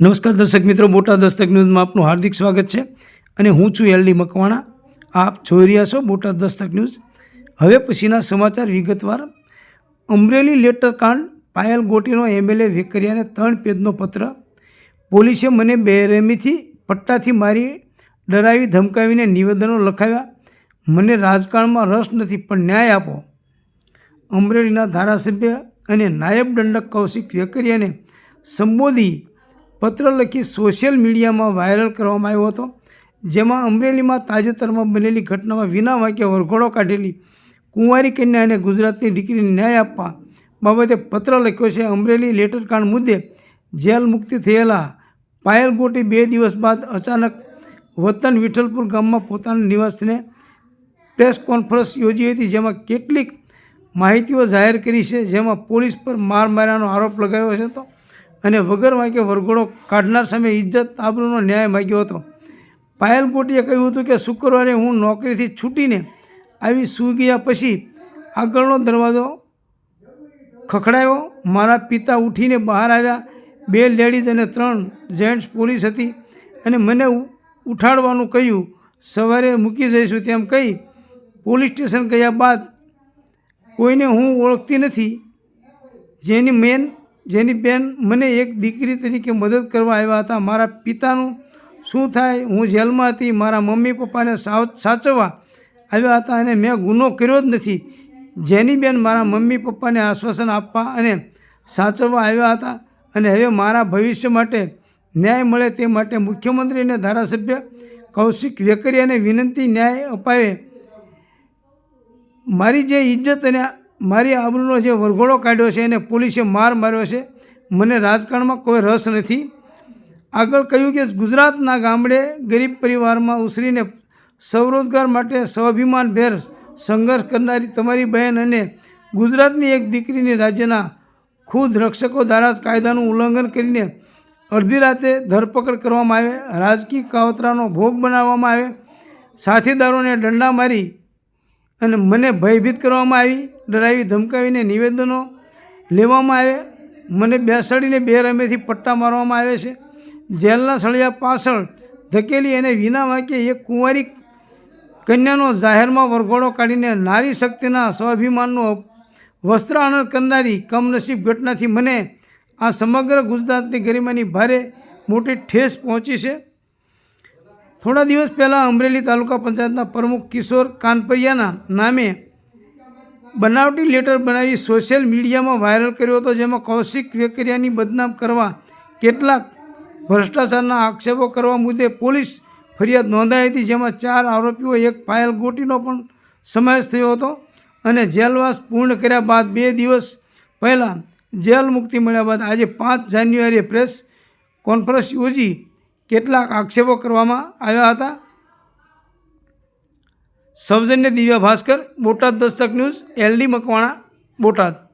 નમસ્કાર દર્શક મિત્રો બોટાદ દસ્તક ન્યૂઝમાં આપનું હાર્દિક સ્વાગત છે અને હું છું એલડી મકવાણા. આપ જોઈ રહ્યા છો બોટાદ દસ્તક ન્યૂઝ. હવે પછીના સમાચાર વિગતવાર. અમરેલી લેટર કાંડ પાયલ ગોટીનો એમએલએ વેકરિયાને ત્રણ પેજનો પત્ર. પોલીસે મને બેરહેમીથી પટ્ટાથી મારી ડરાવી ધમકાવીને નિવેદનો લખાવ્યા. મને રાજકારણમાં રસ નથી, પણ ન્યાય આપો. અમરેલીના ધારાસભ્ય અને નાયબ દંડક કૌશિક વેકરિયાને સંબોધી પત્ર લખી સોશિયલ મીડિયામાં વાયરલ કરવામાં આવ્યો હતો, જેમાં અમરેલીમાં તાજેતરમાં બનેલી ઘટનામાં વિના વાક્ય વરઘોડો કાઢેલી કુંવારી કન્યા અને ગુજરાતની દીકરીને ન્યાય આપવા બાબતે પત્ર લખ્યો છે. અમરેલી લેટરકાંડ મુદ્દે જેલ મુક્તિ થયેલા પાયલ ગોટી બે દિવસ બાદ અચાનક વતન વિઠ્ઠલપુર ગામમાં પોતાના નિવાસને પ્રેસ કોન્ફરન્સ યોજી હતી, જેમાં કેટલીક માહિતીઓ જાહેર કરી છે, જેમાં પોલીસ પર માર માર્યાનો આરોપ લગાવ્યો છે તો અને વગર વાંકે વરઘોડો કાઢનાર સામે ઇજ્જત આબરૂનો ન્યાય માગ્યો હતો. પાયલ કોટીએ કહ્યું હતું કે, શુક્રવારે હું નોકરીથી છૂટીને આવી સૂઈ પછી આગળનો દરવાજો ખખડાયો, મારા પિતા ઉઠીને બહાર આવ્યા. બે લેડીઝ અને ત્રણ જેન્ટ્સ પોલીસ હતી અને મને ઉઠાડવાનું કહ્યું. સવારે મૂકી જઈશું તેમ કહી પોલીસ સ્ટેશન ગયા બાદ કોઈને હું ઓળખતી નથી. જેની મેન જેની બેન મને એક દીકરી તરીકે મદદ કરવા આવ્યા હતા. મારા પિતાનું શું થાય? હું જેલમાં હતી. મારા મમ્મી પપ્પાને સાવ, સાચવવા આવ્યા હતા અને મેં ગુનો કર્યો જ નથી. જેની બેન મારા મમ્મી પપ્પાને આશ્વાસન આપવા અને સાચવવા આવ્યા હતા અને હવે મારા ભવિષ્ય માટે ન્યાય મળે તે માટે મુખ્યમંત્રી અને ધારાસભ્ય કૌશિક વેકરિયાને વિનંતી ન્યાય અપાવે. મારી જે ઇજ્જત અને મારી આબરૂનો જે વરઘોડો કાઢ્યો છે એને પોલીસે માર માર્યો છે. મને રાજકારણમાં કોઈ રસ નથી. આગળ કહ્યું કે ગુજરાતના ગામડે ગરીબ પરિવારમાં ઉછરીને સ્વરોજગાર માટે સ્વાભિમાનભેર સંઘર્ષ કરનારી તમારી બહેન અને ગુજરાતની એક દીકરીની રાજ્યના ખુદ રક્ષકો દ્વારા કાયદાનું ઉલ્લંઘન કરીને અડધી રાતે ધરપકડ કરવામાં આવે, રાજકીય કાવતરાનો ભોગ બનાવવામાં આવે, સાથીદારોને દંડા મારી અને મને ભયભીત કરવામાં આવી, ડરાવી ધમકાવીને નિવેદનો લેવામાં આવે. મને બેસાડીને બે રમેથી પટ્ટા મારવામાં આવે છે. જેલના સળિયા પાછળ ધકેલી અને વિના વાંકે એક કુંવારી કન્યાનો જાહેરમાં વરઘોડો કાઢીને નારી શક્તિના સ્વાભિમાનનો વસ્ત્રાનંદ કરનારી કમનસીબ ઘટનાથી મને આ સમગ્ર ગુજરાતની ગરિમાની ભારે મોટી ઠેસ પહોંચી છે. થોડા દિવસ પહેલાં અમરેલી તાલુકા પંચાયતના પ્રમુખ કિશોર કાનપરિયાના નામે બનાવટી લેટર બનાવી સોશિયલ મીડિયામાં વાયરલ કર્યો હતો, જેમાં કૌશિક વેકરિયાની બદનામ કરવા કેટલાક ભ્રષ્ટાચારના આક્ષેપો કરવા મુદ્દે પોલીસ ફરિયાદ નોંધાઈ હતી, જેમાં ચાર આરોપીઓ એક પાયલ ગોટીનો પણ સમાવેશ થયો હતો અને જેલવાસ પૂર્ણ કર્યા બાદ બે દિવસ પહેલાં જેલ મુક્તિ મળ્યા બાદ આજે પાંચ જાન્યુઆરીએ પ્રેસ કોન્ફરન્સ યોજી કેટલાક આક્ષેપો કરવામાં આવ્યા હતા? સૌજન્ય દિવ્યા ભાસ્કર બોટાદ દસ્તક ન્યૂઝ એલડી મકવાણા બોટાદ.